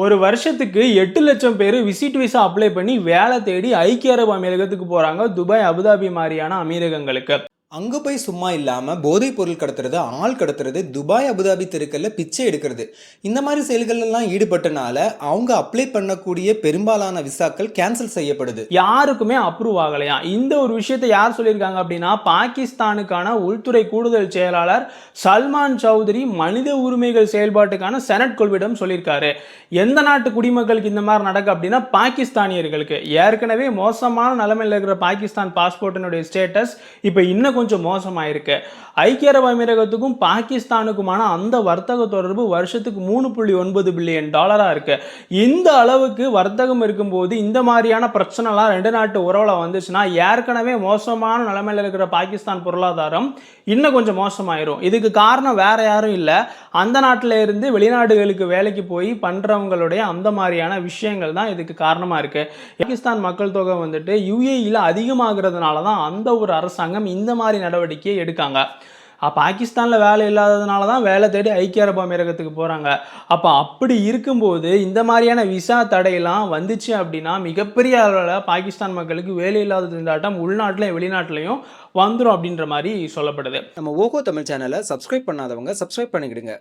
ஒரு வருஷத்துக்கு எட்டு லட்சம் பேர் விசிட் விசா அப்ளை பண்ணி வேலை தேடி ஐக்கிய அரபு அமீரகத்துக்கு போகிறாங்க துபாய் அபுதாபி மாதிரியான அமீரகங்களுக்கு. அங்கே போய் சும்மா இல்லாமல் போதைப் பொருள் கடத்துறது ஆள் கடத்துறது துபாய் அபுதாபி தெருக்களில் பிச்சை எடுக்கிறது. இந்த மாதிரி செயல்களெல்லாம் ஈடுபட்டனால அவங்க அப்ளை பண்ணக்கூடிய பெரும்பாலான விசாக்கள் கேன்சல் செய்யப்படுது. யாருக்குமே அப்ரூவ் ஆகலையா? இந்த ஒரு விஷயத்தை யார் சொல்லியிருக்காங்க அப்படின்னா பாகிஸ்தானுக்கான உள்துறை கூடுதல் செயலாளர் சல்மான் சௌத்ரி மனித உரிமைகள் செயல்பாட்டுக்கான செனட் குழுவிடம் சொல்லியிருக்காரு. எந்த நாட்டு குடிமக்களுக்கு இந்த மாதிரி நடக்கு அப்படின்னா பாகிஸ்தானியர்களுக்கு. ஏற்கனவே மோசமான நிலைமையில் இருக்கிற பாகிஸ்தான் பாஸ்போர்ட்டினுடைய ஸ்டேட்டஸ் இப்போ இன்னும் கொஞ்சம் மோசமாயிருக்கு. ஐக்கிய அரபு அமீரகத்துக்கும் பாகிஸ்தானுக்குமான அந்த வர்த்தக தொடர்பு வருஷத்துக்கு மூணு புள்ளி ஒன்பது பில்லியன் டாலராக இருக்கு. இந்த அளவுக்கு வர்த்தகம் இருக்கும்போது இந்த மாதிரியான பிரச்சனைலாம் ரெண்டு நாட்டு உறவுல வந்துச்சுன்னா ஏற்கனவே மோசமான நிலைமையில் இருக்கிற பாகிஸ்தான் பொருளாதாரம் இன்னும் கொஞ்சம் மோசமாயிரும். இதுக்கு காரணம் வேற யாரும் இல்லை. அந்த நாட்டில் இருந்து வெளிநாடுகளுக்கு வேலைக்கு போய் பண்றவங்களுடைய அந்த மாதிரியான விஷயங்கள் தான் இதுக்கு காரணமா இருக்கு. பாகிஸ்தான் மக்கள் தொகை வந்துட்டு யுஏஇல அதிகமாகிறதுனால தான் அந்த ஒரு அரசாங்கம் இந்த மாதிரி நடவடிக்கையை எடுக்காங்க. பாகிஸ்தானில் வேலை இல்லாததுனால தான் வேலை தேடி ஐக்கிய அரபு அமீரகத்துக்கு போகிறாங்க அப்போ அப்படி இருக்கும்போது இந்த மாதிரியான விசா தடையெல்லாம் வந்துச்சு அப்படின்னா மிகப்பெரிய அளவில் பாகிஸ்தான் மக்களுக்கு வேலை இல்லாத திண்டாட்டம் உள்நாட்டிலையும் வெளிநாட்டிலையும் வந்துடும் அப்படின்ற மாதிரி சொல்லப்படுது. நம்ம ஓகோ தமிழ் சேனலை சப்ஸ்கிரைப் பண்ணாதவங்க சப்ஸ்கிரைப் பண்ணிக்கிடுங்க.